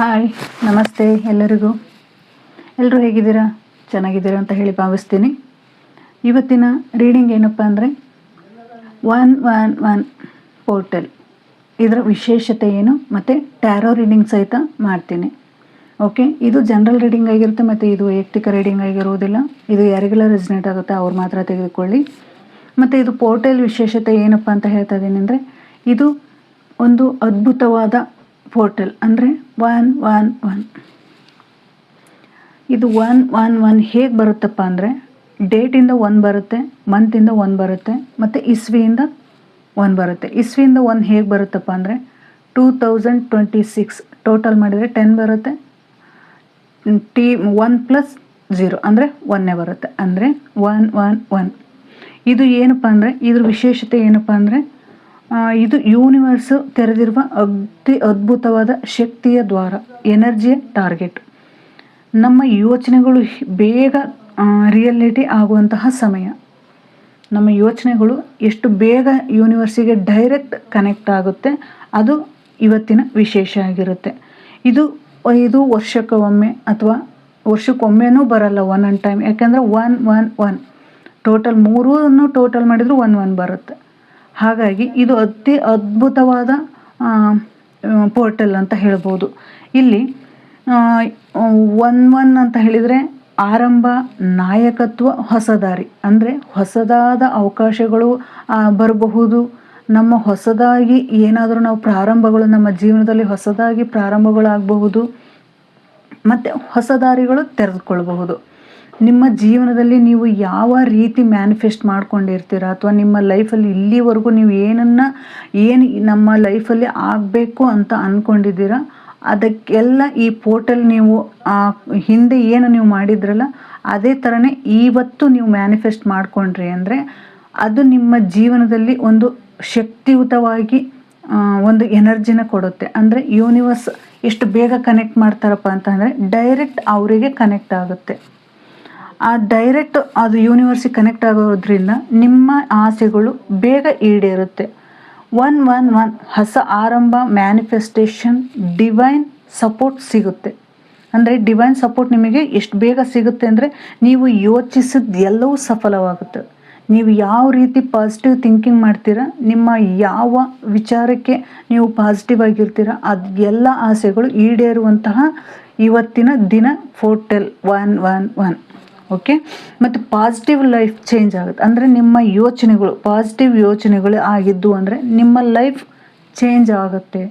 Hi, ನಮಸ್ತೆ ಎಲ್ಲರಿಗೂ. ಎಲ್ಲರೂ ಹೇಗಿದ್ದೀರಾ? ಚೆನ್ನಾಗಿದ್ದೀರಾ ಅಂತ ಹೇಳಿ ಭಾವಿಸ್ತೀನಿ. ಇವತ್ತಿನ ರೀಡಿಂಗ್ ಏನಪ್ಪ ಅಂದರೆ, ಒನ್ ಒನ್ ಒನ್ ಪೋರ್ಟಲ್. ಇದರ ವಿಶೇಷತೆ ಏನು ಮತ್ತು ಟ್ಯಾರೋ ರೀಡಿಂಗ್ ಸಹಿತ ಮಾಡ್ತೀನಿ. ಓಕೆ, ಇದು ಜನರಲ್ ರೀಡಿಂಗ್ ಆಗಿರುತ್ತೆ ಮತ್ತು ಇದು ವೈಯಕ್ತಿಕ ರೀಡಿಂಗ್ ಆಗಿರುವುದಿಲ್ಲ ಇದು ಯಾರಿಗೆಲ್ಲ ರೆಸಿನೇಟ್ ಆಗುತ್ತೆ ಅವ್ರು ಮಾತ್ರ ತೆಗೆದುಕೊಳ್ಳಿ. ಮತ್ತು ಇದು ಪೋರ್ಟಲ್ ವಿಶೇಷತೆ ಏನಪ್ಪ ಅಂತ ಹೇಳ್ತಾ ಇದ್ದೀನಿ ಅಂದರೆ, ಇದು ಒಂದು ಅದ್ಭುತವಾದ ಪೋರ್ಟಲ್ ಅಂದರೆ ಒನ್ ಒನ್ ಒನ್ ಇದು ಒನ್ ಒನ್ ಒನ್ ಹೇಗೆ ಬರುತ್ತಪ್ಪ ಅಂದರೆ ಡೇಟಿಂದ ಒನ್ ಬರುತ್ತೆ ಮಂತಿಂದ ಒನ್ ಬರುತ್ತೆ, ಮತ್ತು ಇಸ್ವಿಯಿಂದ ಒನ್ ಬರುತ್ತೆ. ಇಸ್ವಿಯಿಂದ ಒನ್ ಹೇಗೆ ಬರುತ್ತಪ್ಪ ಅಂದರೆ two thousand twenty six total ಮಾಡಿದರೆ ಟೆನ್ ಬರುತ್ತೆ ಟಿ ಒನ್ ಪ್ಲಸ್ ಝೀರೋ ಅಂದರೆ ಒನ್ನೇ ಬರುತ್ತೆ. ಅಂದರೆ ಒನ್ ಒನ್ ಒನ್ ಇದು ಏನಪ್ಪ ಅಂದರೆ ಇದ್ರ ವಿಶೇಷತೆ ಏನಪ್ಪ ಅಂದರೆ ಇದು ಯೂನಿವರ್ಸ್ ತೆರೆದಿರುವ ಅತಿ ಅದ್ಭುತವಾದ ಶಕ್ತಿಯ ದ್ವಾರ ಎನರ್ಜಿಯ ಟಾರ್ಗೆಟ್ ನಮ್ಮ ಯೋಚನೆಗಳು ಬೇಗ ರಿಯಾಲಿಟಿ ಆಗುವಂತಹ ಸಮಯ. ನಮ್ಮ ಯೋಚನೆಗಳು ಎಷ್ಟು ಬೇಗ ಯೂನಿವರ್ಸಿಗೆ ಡೈರೆಕ್ಟ್ ಕನೆಕ್ಟ್ ಆಗುತ್ತೆ, ಅದು ಇವತ್ತಿನ ವಿಶೇಷ ಆಗಿರುತ್ತೆ. ಇದು ಇದು ವರ್ಷಕ್ಕೆ ಒಮ್ಮೆ ಅಥವಾ ವರ್ಷಕ್ಕೊಮ್ಮೆನೂ ಬರಲ್ಲ ಒನ್ ಒನ್ ಟೈಮ್ ಯಾಕೆಂದರೆ ಒನ್ ಒನ್ ಒನ್ ಟೋಟಲ್ ಮೂರನ್ನು ಟೋಟಲ್ ಮಾಡಿದರೂ ಒನ್ ಒನ್ ಬರುತ್ತೆ. ಹಾಗಾಗಿ ಇದು ಅತಿ ಅದ್ಭುತವಾದ ಪೋರ್ಟಲ್ ಅಂತ ಹೇಳ್ಬೋದು. ಇಲ್ಲಿ ಒನ್ ಒನ್ ಅಂತ ಹೇಳಿದರೆ ಆರಂಭ, ನಾಯಕತ್ವ, ಹೊಸದಾರಿ. ಅಂದರೆ ಹೊಸದಾದ ಅವಕಾಶಗಳು ಬರಬಹುದು. ನಮ್ಮ ಹೊಸದಾಗಿ ಏನಾದರೂ ನಾವು ಪ್ರಾರಂಭಗಳು, ನಮ್ಮ ಜೀವನದಲ್ಲಿ ಹೊಸದಾಗಿ ಪ್ರಾರಂಭಗಳಾಗಬಹುದು. ಮತ್ತು ಹೊಸ ದಾರಿಗಳು ತೆರೆದುಕೊಳ್ಬಹುದು ನಿಮ್ಮ ಜೀವನದಲ್ಲಿ ನೀವು ಯಾವ ರೀತಿ ಮ್ಯಾನಿಫೆಸ್ಟ್ ಮಾಡ್ಕೊಂಡಿರ್ತೀರ? ಅಥವಾ ನಿಮ್ಮ ಲೈಫಲ್ಲಿ ಇಲ್ಲಿವರೆಗೂ ನೀವು ಏನನ್ನು, ಏನು ನಮ್ಮ ಲೈಫಲ್ಲಿ ಆಗಬೇಕು ಅಂತ ಅಂದ್ಕೊಂಡಿದ್ದೀರ ಅದಕ್ಕೆಲ್ಲ ಈ ಪೋರ್ಟಲ್ ನೀವು ಹಿಂದೆ ಏನು ನೀವು ಮಾಡಿದ್ರಲ್ಲ, ಅದೇ ಥರನೇ ಇವತ್ತು ನೀವು ಮ್ಯಾನಿಫೆಸ್ಟ್ ಮಾಡಿಕೊಂಡ್ರಿ ಅಂದರೆ ಅದು ನಿಮ್ಮ ಜೀವನದಲ್ಲಿ ಒಂದು ಶಕ್ತಿಯುತವಾಗಿ ಒಂದು ಎನರ್ಜಿನ ಕೊಡುತ್ತೆ. ಅಂದರೆ ಯೂನಿವರ್ಸ್ ಎಷ್ಟು ಬೇಗ ಕನೆಕ್ಟ್ ಮಾಡ್ತಾರಪ್ಪ ಅಂತಂದರೆ ಡೈರೆಕ್ಟ್ ಅವರಿಗೆ ಕನೆಕ್ಟ್ ಆಗುತ್ತೆ. ಆ ಡೈರೆಕ್ಟ್ ಅದು ಯೂನಿವರ್ಸಿಗೆ ಕನೆಕ್ಟ್ ಆಗೋದ್ರಿಂದ ನಿಮ್ಮ ಆಸೆಗಳು ಬೇಗ ಈಡೇರುತ್ತೆ. ಒನ್ ಒನ್ ಒನ್ ಹೊಸ ಆರಂಭ ಮ್ಯಾನಿಫೆಸ್ಟೇಷನ್ ಡಿವೈನ್ ಸಪೋರ್ಟ್ ಸಿಗುತ್ತೆ. ಅಂದರೆ ಡಿವೈನ್ ಸಪೋರ್ಟ್ ನಿಮಗೆ ಎಷ್ಟು ಬೇಗ ಸಿಗುತ್ತೆ ಅಂದರೆ ನೀವು ಯೋಚಿಸಿದ ಎಲ್ಲವೂ ಸಫಲವಾಗುತ್ತೆ. ನೀವು ಯಾವ ರೀತಿ ಪಾಸಿಟಿವ್ ಥಿಂಕಿಂಗ್ ಮಾಡ್ತೀರಾ, ನಿಮ್ಮ ಯಾವ ವಿಚಾರಕ್ಕೆ ನೀವು ಪಾಸಿಟಿವ್ ಆಗಿರ್ತೀರ, ಅದು ಎಲ್ಲ ಆಸೆಗಳು ಈಡೇರುವಂತಹ ಇವತ್ತಿನ ದಿನ portal one one one okay ಮತ್ತು ಪಾಸಿಟಿವ್ ಲೈಫ್ ಚೇಂಜ್ ಆಗುತ್ತೆ. ಅಂದರೆ ನಿಮ್ಮ ಯೋಚನೆಗಳು ಪಾಸಿಟಿವ್ ಯೋಚನೆಗಳು ಆಗಿದ್ದು ಅಂದರೆ ನಿಮ್ಮ ಲೈಫ್ ಚೇಂಜ್ ಆಗುತ್ತೆ.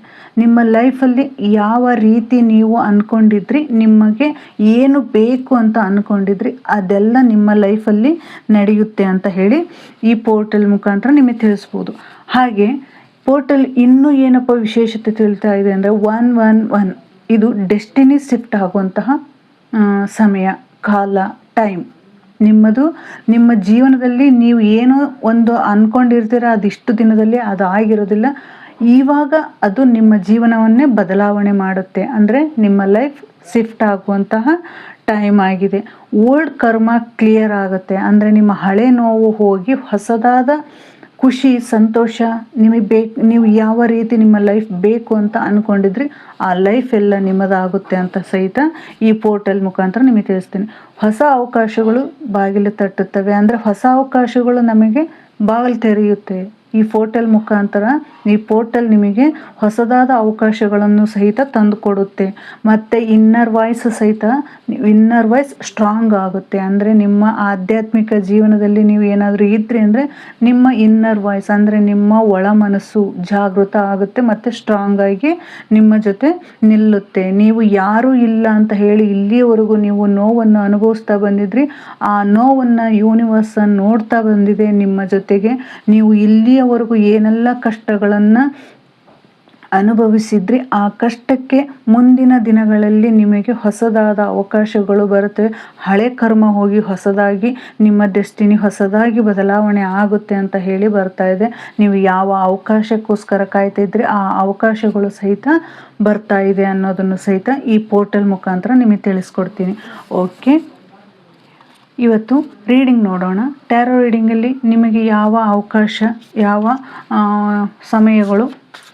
ನಿಮ್ಮ ಲೈಫಲ್ಲಿ ಯಾವ ರೀತಿ ನೀವು ಅಂದ್ಕೊಂಡಿದ್ರಿ ನಿಮಗೆ ಏನು ಬೇಕು ಅಂತ ಅಂದ್ಕೊಂಡಿದ್ರಿ ಅದೆಲ್ಲ ನಿಮ್ಮ ಲೈಫಲ್ಲಿ ನಡೆಯುತ್ತೆ ಅಂತ ಹೇಳಿ ಈ ಪೋರ್ಟಲ್ ಮುಖಾಂತರ ನಿಮಗೆ ತಿಳಿಸ್ಬೋದು. ಹಾಗೆ ಪೋರ್ಟಲ್ ಇನ್ನೂ ಏನಪ್ಪ ವಿಶೇಷತೆ ತಿಳಿತಾ ಇದೆ ಅಂದರೆ ಒನ್ ಒನ್ ಒನ್ ಇದು ಡೆಸ್ಟಿನಿ ಶಿಫ್ಟ್ ಆಗುವಂತಹ ಸಮಯ, ಕಾಲ. ಟೈಮ್ ನಿಮ್ಮದು, ನಿಮ್ಮ ಜೀವನದಲ್ಲಿ ನೀವು ಏನೋ ಒಂದು ಅಂದ್ಕೊಂಡಿರ್ತೀರ ಅದಿಷ್ಟು ದಿನದಲ್ಲಿ ಅದು ಆಗಿರೋದಿಲ್ಲ. ಇವಾಗ ಅದು ನಿಮ್ಮ ಜೀವನವನ್ನೇ ಬದಲಾವಣೆ ಮಾಡುತ್ತೆ. ಅಂದರೆ ನಿಮ್ಮ ಲೈಫ್ ಶಿಫ್ಟ್ ಆಗುವಂತಹ ಟೈಮ್ ಆಗಿದೆ. ಓಲ್ಡ್ ಕರ್ಮ ಕ್ಲಿಯರ್ ಆಗುತ್ತೆ. ಅಂದರೆ ನಿಮ್ಮ ಹಳೆ ನೋವು ಹೋಗಿ ಹೊಸದಾದ ಖುಷಿ, ಸಂತೋಷ, ನಿಮಗೆ ಬೇಕು ನೀವು ಯಾವ ರೀತಿ ನಿಮ್ಮ ಲೈಫ್ ಬೇಕು ಅಂತ ಅಂದ್ಕೊಂಡಿದ್ರಿ ಆ ಲೈಫ್ ಎಲ್ಲ ನಿಮ್ಮದಾಗುತ್ತೆ ಅಂತ ಸಹಿತ ಈ ಪೋರ್ಟಲ್ ಮುಖಾಂತರ ನಿಮಗೆ ತಿಳಿಸ್ತೀನಿ. ಹೊಸ ಅವಕಾಶಗಳು ಬಾಗಿಲು ತಟ್ಟುತ್ತವೆ. ಅಂದರೆ ಹೊಸ ಅವಕಾಶಗಳು ನಮಗೆ ಬಾಗಿಲು ತೆರೆಯುತ್ತೆ. ಈ ಪೋರ್ಟಲ್ ಮುಖಾಂತರ ಈ ಪೋರ್ಟಲ್ ನಿಮಗೆ ಹೊಸದಾದ ಅವಕಾಶಗಳನ್ನು ಸಹಿತ ತಂದುಕೊಡುತ್ತೆ. ಮತ್ತು ಇನ್ನರ್ ವಾಯ್ಸ್ ಸಹಿತ ಇನ್ನರ್ ವಾಯ್ಸ್ ಸ್ಟ್ರಾಂಗ್ ಆಗುತ್ತೆ. ಅಂದರೆ ನಿಮ್ಮ ಆಧ್ಯಾತ್ಮಿಕ ಜೀವನದಲ್ಲಿ ನೀವು ಏನಾದರೂ ಇದ್ರಿ ಅಂದರೆ ನಿಮ್ಮ ಇನ್ನರ್ ವಾಯ್ಸ್ ಅಂದರೆ ನಿಮ್ಮ ಒಳ ಮನಸ್ಸು ಜಾಗೃತ ಆಗುತ್ತೆ ಮತ್ತು ಸ್ಟ್ರಾಂಗ್ ಆಗಿ ನಿಮ್ಮ ಜೊತೆ ನಿಲ್ಲುತ್ತೆ. ನೀವು ಯಾರೂ ಇಲ್ಲ ಅಂತ ಹೇಳಿ ಇಲ್ಲಿಯವರೆಗೂ ನೀವು ನೋವನ್ನು ಅನುಭವಿಸ್ತಾ ಬಂದಿದ್ರಿ. ಆ ನೋವನ್ನು ಯೂನಿವರ್ಸ್ ನೋಡ್ತಾ ಬಂದಿದೆ ನಿಮ್ಮ ಜೊತೆಗೆ. ನೀವು ಇಲ್ಲಿಯವರೆಗೂ ಏನೆಲ್ಲ ಕಷ್ಟಗಳನ್ನು ಅನುಭವಿಸಿದ್ರಿ, ಆ ಕಷ್ಟಕ್ಕೆ ಮುಂದಿನ ದಿನಗಳಲ್ಲಿ ನಿಮಗೆ ಹೊಸದಾದ ಅವಕಾಶಗಳು ಬರುತ್ತವೆ ಹಳೆ ಕರ್ಮ ಹೋಗಿ ಹೊಸದಾಗಿ, ನಿಮ್ಮ ಡೆಸ್ಟಿನಿ ಹೊಸದಾಗಿ ಬದಲಾವಣೆ ಆಗುತ್ತೆ ಅಂತ ಹೇಳಿ ಬರ್ತಾ ಇದೆ. ನೀವು ಯಾವ ಅವಕಾಶಕ್ಕೋಸ್ಕರ ಕಾಯ್ತಾ ಇದ್ರಿ, ಆ ಅವಕಾಶಗಳು ಸಹಿತ ಬರ್ತಾ ಇದೆ ಅನ್ನೋದನ್ನು ಸಹಿತ ಈ ಪೋರ್ಟಲ್ ಮುಖಾಂತರ ನಿಮಗೆ ತಿಳಿಸ್ಕೊಡ್ತೀನಿ. ಓಕೆ? ಇವತ್ತು ರೀಡಿಂಗ್ ನೋಡೋಣ. ಟ್ಯಾರೋ ರೀಡಿಂಗಲ್ಲಿ ನಿಮಗೆ ಯಾವ ಅವಕಾಶ, ಯಾವ ಸಮಯಗಳು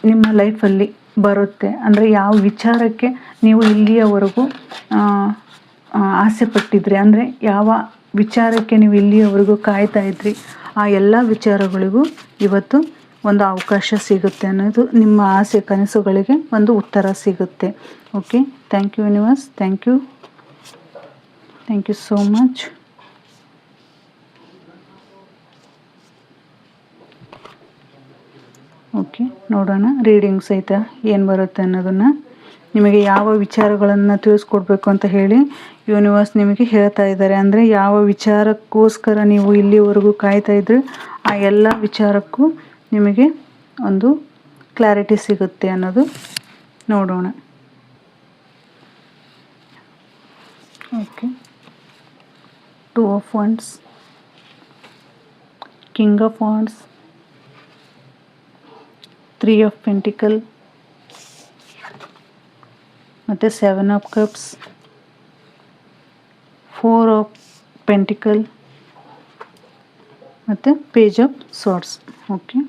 ನಿಮ್ಮ ಲೈಫಲ್ಲಿ ಬರುತ್ತೆ? ಅಂದರೆ ಯಾವ ವಿಚಾರಕ್ಕೆ ನೀವು ಇಲ್ಲಿಯವರೆಗೂ ಆಸೆ ಪಟ್ಟಿದ್ರಿ? ಅಂದರೆ ಯಾವ ವಿಚಾರಕ್ಕೆ ನೀವು ಇಲ್ಲಿಯವರೆಗೂ ಕಾಯ್ತಾ ಇದ್ರಿ? ಆ ಎಲ್ಲ ವಿಚಾರಗಳಿಗೂ ಇವತ್ತು ಒಂದು ಅವಕಾಶ ಸಿಗುತ್ತೆ ಅನ್ನೋದು ನಿಮ್ಮ ಆಸೆ, ಕನಸುಗಳಿಗೆ ಒಂದು ಉತ್ತರ ಸಿಗುತ್ತೆ. Okay thank you universe thank you thank you so much okay, ನೋಡೋಣ. ರೀಡಿಂಗ್ ಸಹಿತ ಏನು ಬರುತ್ತೆ ಅನ್ನೋದನ್ನು ನಿಮಗೆ ಯಾವ ವಿಚಾರಗಳನ್ನು ತಿಳಿಸ್ಕೊಡ್ಬೇಕು ಅಂತ ಹೇಳಿ ಯೂನಿವರ್ಸ್ ನಿಮಗೆ ಹೇಳ್ತಾ ಇದ್ದಾರೆ. ಅಂದರೆ ಯಾವ ವಿಚಾರಕ್ಕೋಸ್ಕರ ನೀವು ಇಲ್ಲಿವರೆಗೂ ಕಾಯ್ತಾ ಇದ್ರಿ, ಆ ಎಲ್ಲ ವಿಚಾರಕ್ಕೂ ನಿಮಗೆ ಒಂದು ಕ್ಲಾರಿಟಿ ಸಿಗುತ್ತೆ ಅನ್ನೋದು ನೋಡೋಣ. Okay. Two of funds king of funds three of pentacle ಮತ್ತು seven of cups four of pentacle ಮತ್ತು ಪೇಜ್ ಆಫ್ ಸಾರ್ಟ್ಸ್ ಓಕೆ